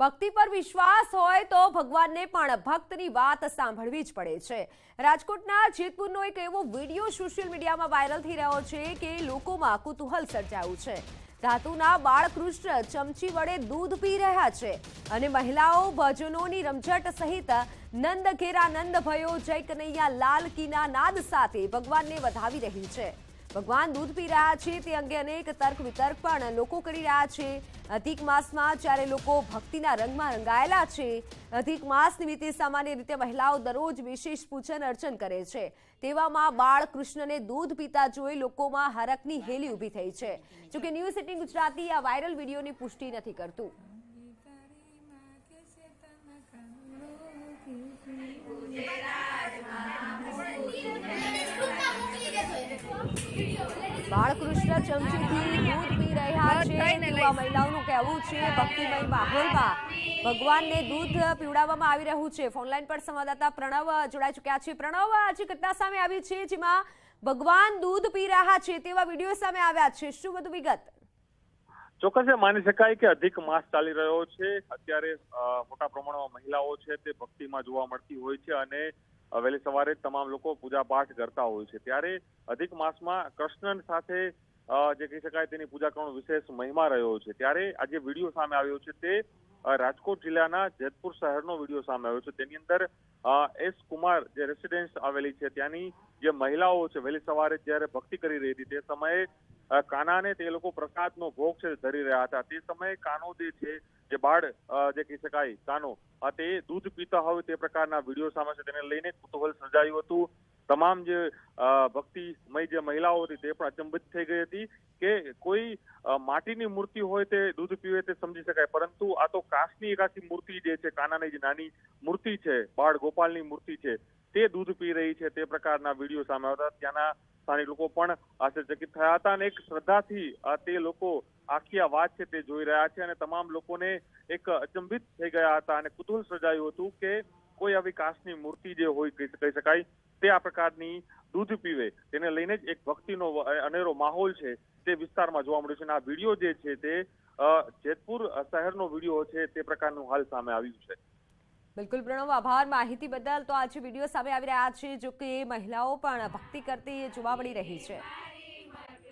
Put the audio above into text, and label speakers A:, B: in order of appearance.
A: ભક્તિ પર વિશ્વાસ હોય તો ભગવાનને પણ ભક્તની વાત સાંભળવી જ પડે છે. રાજકોટના જેતપુરનો એક એવો વીડિયો સોશિયલ મીડિયામાં વાયરલ થઈ રહ્યો છે કે લોકોમાં કુતૂહલ સર્જાયું છે. ધાતુના બાળકૃષ્ણ ચમચી વડે દૂધ પી રહ્યા છે અને મહિલાઓ ભજનોની રમઝટ સહિત નંદ ઘેરા નંદ ભયો જય કનૈયા લાલ કીના નાદ સાથે ભગવાનને વધાવી રહી છે. ભગવાન દૂધ પી રહ્યા છે તે અંગે અનેક તર્ક વિતર્ક પણ લોકો કરી રહ્યા છે. અધિક માસમાં જ્યારે લોકો ભક્તિના રંગમાં રંગાયેલા છે, અધિક માસ નિમિત્તે સામાન્ય રીતે મહિલાઓ દરરોજ વિશેષ પૂજન અર્ચન કરે છે. તેવામાં બાળકૃષ્ણને દૂધ પીતા જોઈ લોકોમાં હરકની હેલી ઊભી થઈ છે. જોકે ન્યૂઝ એટીન ગુજરાતી આ વાયરલ વિડીયોની પુષ્ટિ નથી કરતું. બાળકૃષ્ણ ચમચીથી દૂધ પી રહ્યા છે. યુવા મહિલાઓનું કહેવું છે ભક્તિમય માહોલમાં ભગવાનને દૂધ પીવડાવવામાં આવી રહ્યું છે. ફોનલાઈન પર સંવાદદાતા પ્રણવ જોડાઈ ચૂક્યા છે. પ્રણવ આજે ઘટના સામે આવી છે જેમાં ભગવાન દૂધ પી રહ્યા છે તેવા વીડિયો સામે આવ્યા છે. શું બધું વિગત?
B: ચોક્કસ માની શકાય કે અધિક માસ ચાલી રહ્યો છે. અત્યારે મોટા પ્રમાણમાં મહિલાઓ છે તે ભક્તિમાં જોવા મળતી હોય છે અને વહેલી સવારે તમામ લોકો પૂજા પાઠ કરતા હોય છે. ત્યારે અધિક માસમાં કૃષ્ણ સાથે જે કહી શકાય તેની પૂજા કરવાનો વિશેષ મહિમા રહ્યો છે. ત્યારે આજે વીડિયો સામે આવ્યો છે તે રાજકોટ જિલ્લાના જેતપુર શહેરનો વીડિયો સામે આવ્યો છે. તેની અંદર એસ કુમાર જે રેસિડેન્સ આવેલી છે, ત્યાંની જે મહિલાઓ છે, વહેલી સવારે જ્યારે ભક્તિ કરી રહી હતી તે સમયે કાનાને તે લોકો પ્રસાદનો ભોગ છે, ધરી રહ્યા હતા. તે સમયે કાનો જે છે, જે બાળ જે કહી શકાય, કાનો તે દૂધ પીતા હોય તે પ્રકારના વીડિયો સામે છે. તેને લઈને કુતૂહલ સર્જાયું હતું. તમામ જે ભક્તિમય જે મહિલાઓ હતી તે પણ અચંબિત થઈ ગઈ હતી કે કોઈ માટીની મૂર્તિ હોય તે દૂધ પીવે તે સમજી શકાય. પરંતુ આ તો કાચની એક મૂર્તિ જે છે, કાનાની જે નાની મૂર્તિ છે, બાળ ગોપાલની મૂર્તિ છે, તે દૂધ પ્રકારના વીડિયો સામે આવતા ત્યાંના સ્થાનિક લોકો પણ આશ્ચર્યચકિત થયા હતા અને એક શ્રદ્ધાથી તે લોકો આખી આ વાત છે તે જોઈ રહ્યા છે અને તમામ લોકોને એક અચંબિત થઈ ગયા હતા અને કુતૂહલ સર્જાયું હતું કે કોઈ આવી કાચની મૂર્તિ જે હોય કહી શકાય, તે આ પ્રકારની દૂધ પીવે. તેને લઈને જ એક ભક્તિનો અનેરો માહોલ છે તે વિસ્તારમાં જોવા મળ્યો છે આ વીડિયો જે છે તે જેતપુર શહેરનો વીડિયો છે તે પ્રકારનું હાલ સામે આવ્યું છે.
A: બિલકુલ પ્રણવ, આભાર માહિતી બદલ. તો આજે વીડિયો સામે આવી રહ્યા છે, જો કે મહિલાઓ પણ ભક્તિ કરતી જોવા મળી રહી છે.